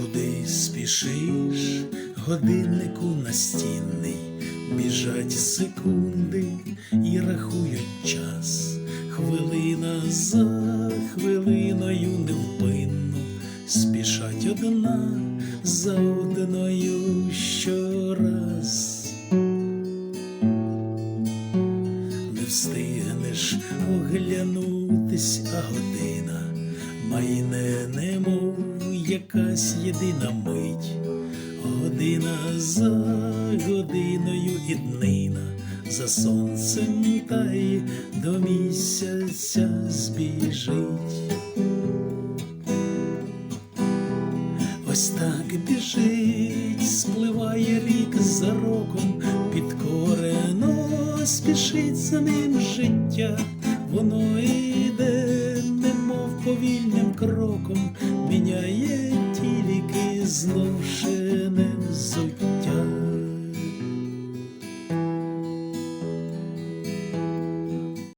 Куди спішиш, годиннику настінний, біжать секунди і рахують час, хвилина за хвилиною невпинно, спішать одна за одною щораз. Не встигнеш оглянутись, а година майне якась єдина мить, година за годиною і днина, за сонцем та до місяця збіжить. Ось так біжить, спливає рік за роком, підкорено спішить за ним життя, воно йде, немов повільним кроком, As long